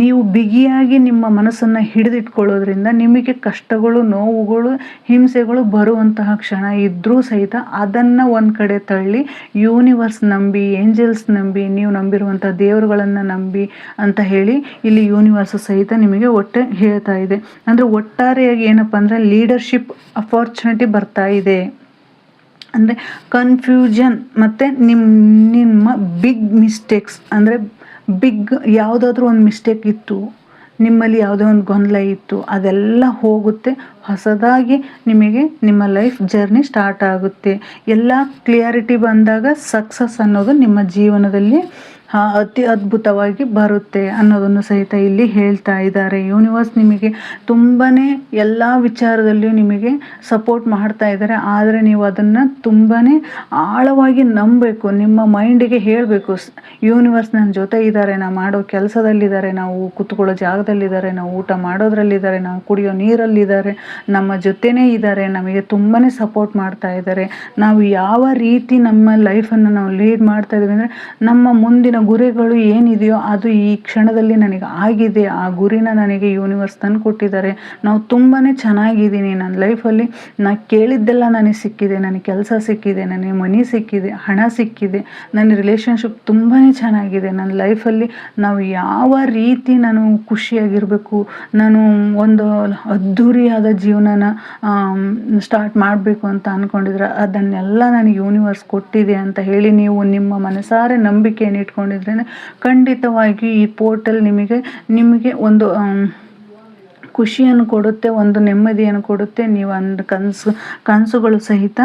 ನೀವು ಬಿಗಿಯಾಗಿ ನಿಮ್ಮ ಮನಸ್ಸನ್ನು ಹಿಡಿದಿಟ್ಕೊಳ್ಳೋದ್ರಿಂದ ನಿಮಗೆ ಕಷ್ಟಗಳು, ನೋವುಗಳು, ಹಿಂಸೆಗಳು ಬರುವಂತಹ ಕ್ಷಣ ಇದ್ದರೂ ಸಹಿತ ಅದನ್ನು ಒಂದು ಕಡೆ ತಳ್ಳಿ ಯೂನಿವರ್ಸ್ ನಂಬಿ ಏಂಜಲ್ಸ್ ನಂಬಿ, ನೀವು ನಂಬಿರುವಂಥ ದೇವರುಗಳನ್ನು ನಂಬಿ ಅಂತ ಹೇಳಿ ಇಲ್ಲಿ ಯೂನಿವರ್ಸ್ ಸಹಿತ ನಿಮಗೆ ಒಟ್ಟೆ ಹೇಳ್ತಾ ಇದೆ. ಅಂದರೆ ಒಟ್ಟಾರೆಯಾಗಿ ಏನಪ್ಪ ಅಂದರೆ ಲೀಡರ್ಶಿಪ್ ಅಪಾರ್ಚುನಿಟಿ ಬರ್ತಾ ಇದೆ. ಅಂದರೆ ಕನ್ಫ್ಯೂಷನ್ ಮತ್ತು ನಿಮ್ಮ ನಿಮ್ಮ ಬಿಗ್ ಮಿಸ್ಟೇಕ್ಸ್ ಅಂದರೆ ಬಿಗ್ ಯಾವುದಾದ್ರೂ ಒಂದು ಮಿಸ್ಟೇಕ್ ಇತ್ತು, ನಿಮ್ಮಲ್ಲಿ ಯಾವುದೋ ಒಂದು ಗೊಂದಲ ಇತ್ತು, ಅದೆಲ್ಲ ಹೋಗುತ್ತೆ. ಹೊಸದಾಗಿ ನಿಮಗೆ ನಿಮ್ಮ ಲೈಫ್ ಜರ್ನಿ ಸ್ಟಾರ್ಟ್ ಆಗುತ್ತೆ. ಎಲ್ಲ ಕ್ಲಿಯಾರಿಟಿ ಬಂದಾಗ ಸಕ್ಸಸ್ ಅನ್ನೋದು ನಿಮ್ಮ ಜೀವನದಲ್ಲಿ ಅತಿ ಅದ್ಭುತವಾಗಿ ಬರುತ್ತೆ ಅನ್ನೋದನ್ನು ಸಹಿತ ಇಲ್ಲಿ ಹೇಳ್ತಾ ಇದ್ದಾರೆ. ಯೂನಿವರ್ಸ್ ನಿಮಗೆ ತುಂಬಾ ಎಲ್ಲ ವಿಚಾರದಲ್ಲಿಯೂ ನಿಮಗೆ ಸಪೋರ್ಟ್ ಮಾಡ್ತಾ ಇದ್ದಾರೆ. ಆದರೆ ನೀವು ಅದನ್ನು ತುಂಬಾ ಆಳವಾಗಿ ನಂಬಬೇಕು. ನಿಮ್ಮ ಮೈಂಡಿಗೆ ಹೇಳಬೇಕು. ಯೂನಿವರ್ಸ್ ನನ್ನ ಜೊತೆ ಇದ್ದಾರೆ. ನಾವು ಮಾಡೋ ಕೆಲಸದಲ್ಲಿದ್ದಾರೆ. ನಾವು ಕೂತ್ಕೊಳ್ಳೋ ಜಾಗದಲ್ಲಿದ್ದಾರೆ. ನಾವು ಊಟ ಮಾಡೋದ್ರಲ್ಲಿದ್ದಾರೆ. ನಾವು ಕುಡಿಯೋ ನೀರಲ್ಲಿದ್ದಾರೆ. ನಮ್ಮ ಜೊತೆನೇ ಇದ್ದಾರೆ. ನಮಗೆ ತುಂಬಾ ಸಪೋರ್ಟ್ ಮಾಡ್ತಾ ಇದ್ದಾರೆ. ನಾವು ಯಾವ ರೀತಿ ನಮ್ಮ ಲೈಫನ್ನು ನಾವು ಲೀಡ್ ಮಾಡ್ತಾ ಇದ್ದೀವಿ ಅಂದರೆ ನಮ್ಮ ಮುಂದಿನ ಗುರಿಗಳು ಏನಿದೆಯೋ ಅದು ಈ ಕ್ಷಣದಲ್ಲಿ ನನಗೆ ಆಗಿದೆ. ಆ ಗುರಿನ ನನಗೆ ಯೂನಿವರ್ಸ್ ತಂದು ಕೊಟ್ಟಿದ್ದಾರೆ ನಾವು ತುಂಬಾ ಚೆನ್ನಾಗಿದ್ದೀನಿ. ನನ್ನ ಲೈಫಲ್ಲಿ ನಾ ಕೇಳಿದ್ದೆಲ್ಲ ನನಗೆ ಸಿಕ್ಕಿದೆ. ನನಗೆ ಕೆಲಸ ಸಿಕ್ಕಿದೆ. ನನಗೆ ಮನಿ ಸಿಕ್ಕಿದೆ. ಹಣ ಸಿಕ್ಕಿದೆ. ನನ್ನ ರಿಲೇಷನ್ಶಿಪ್ ತುಂಬಾ ಚೆನ್ನಾಗಿದೆ. ನನ್ನ ಲೈಫಲ್ಲಿ ನಾವು ಯಾವ ರೀತಿ ನಾನು ಖುಷಿಯಾಗಿರಬೇಕು, ನಾನು ಒಂದು ಅದ್ಧೂರಿಯಾದ ಜೀವನನ ಸ್ಟಾರ್ಟ್ ಮಾಡಬೇಕು ಅಂತ ಅಂದ್ಕೊಂಡಿದ್ರೆ ಅದನ್ನೆಲ್ಲ ನನಗೆ ಯೂನಿವರ್ಸ್ ಕೊಟ್ಟಿದೆ ಅಂತ ಹೇಳಿ ನೀವು ನಿಮ್ಮ ಮನಸಾರೆ ನಂಬಿಕೆಯನ್ನು ಇಟ್ಕೊಂಡಿದ್ರೆ ಖಂಡಿತವಾಗಿ ಈ ಪೋರ್ಟಲ್ ನಿಮಗೆ ನಿಮಗೆ ಒಂದು ಖುಷಿಯನ್ನು ಕೊಡುತ್ತೆ, ಒಂದು ನೆಮ್ಮದಿಯನ್ನು ಕೊಡುತ್ತೆ. ನೀವು ಅಂದ ಕನಸು, ಕನಸುಗಳು ಸಹಿತ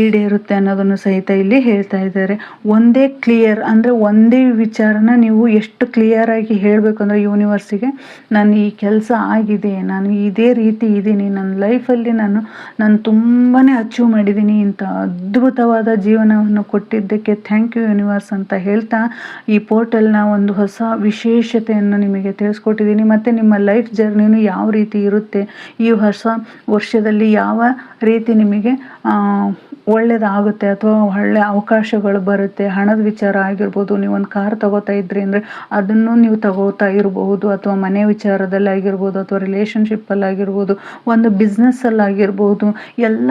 ಈಡೇರುತ್ತೆ ಅನ್ನೋದನ್ನು ಸಹಿತ ಇಲ್ಲಿ ಹೇಳ್ತಾ ಇದ್ದಾರೆ. ಒಂದೇ ಕ್ಲಿಯರ್ ಅಂದರೆ ಒಂದೇ ವಿಚಾರನ ನೀವು ಎಷ್ಟು ಕ್ಲಿಯರಾಗಿ ಹೇಳಬೇಕು ಅಂದರೆ ಯೂನಿವರ್ಸಿಗೆ ನಾನು ಈ ಕೆಲಸ ಆಗಿದೆ, ನಾನು ಇದೇ ರೀತಿ ಇದ್ದೀನಿ, ನನ್ನ ಲೈಫಲ್ಲಿ ನಾನು ನಾನು ತುಂಬಾ ಅಚೀವ್ ಮಾಡಿದ್ದೀನಿ, ಇಂಥ ಅದ್ಭುತವಾದ ಜೀವನವನ್ನು ಕೊಟ್ಟಿದ್ದಕ್ಕೆ ಥ್ಯಾಂಕ್ ಯು ಯೂನಿವರ್ಸ್ ಅಂತ ಹೇಳ್ತಾ ಈ ಪೋರ್ಟಲ್ನ ಒಂದು ಹೊಸ ವಿಶೇಷತೆಯನ್ನು ನಿಮಗೆ ತಿಳಿಸ್ಕೊಟ್ಟಿದ್ದೀನಿ. ಮತ್ತು ನಿಮ್ಮ ಲೈಫ್ ಜರ್ನಿನೂ ಯಾವ ರೀತಿ ಇರುತ್ತೆ? ಈ ಹೊಸ ವರ್ಷದಲ್ಲಿ ಯಾವ ರೀತಿ ನಿಮಗೆ ಒಳ್ಳೆಯದಾಗುತ್ತೆ ಅಥವಾ ಒಳ್ಳೆಯ ಅವಕಾಶಗಳು ಬರುತ್ತೆ, ಹಣದ ವಿಚಾರ ಆಗಿರ್ಬೋದು, ನೀವು ಒಂದು ಕಾರ್ ತಗೋತಾ ಇದ್ರಿ ಅಂದರೆ ಅದನ್ನು ನೀವು ತಗೋತಾ ಇರಬಹುದು ಅಥವಾ ಮನೆ ವಿಚಾರದಲ್ಲಿ ಆಗಿರ್ಬೋದು ಅಥವಾ ರಿಲೇಷನ್ಶಿಪ್ಪಲ್ಲಿ ಆಗಿರ್ಬೋದು, ಒಂದು ಬಿಸ್ನೆಸ್ಸಲ್ಲಿ ಆಗಿರ್ಬೋದು, ಎಲ್ಲ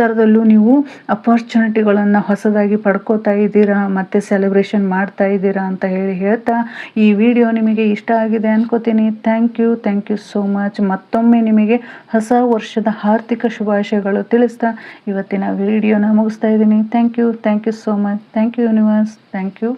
ಥರದಲ್ಲೂ ನೀವು ಅಪರ್ಚುನಿಟಿಗಳನ್ನು ಹೊಸದಾಗಿ ಪಡ್ಕೋತಾ ಇದ್ದೀರಾ, ಮತ್ತು ಸೆಲೆಬ್ರೇಷನ್ ಮಾಡ್ತಾ ಇದ್ದೀರಾ ಅಂತ ಹೇಳಿ ಹೇಳ್ತಾ ಈ ವಿಡಿಯೋ ನಿಮಗೆ ಇಷ್ಟ ಆಗಿದೆ ಅನ್ಕೋತೀನಿ. Thank you thank you so much ಮತ್ತೊಮ್ಮೆ ನಿಮಗೆ ಹೊಸ ವರ್ಷದ ಆರ್ಥಿಕ ಶುಭಾಶಯಗಳು ತಿಳಿಸ್ತಾ ಇವತ್ತಿನ ವಿಡಿಯೋ ವಿಡಿಯೋನ ಮುಗಿಸ್ತಾ ಇದ್ದೀನಿ thank you thank you so much thank you universe thank you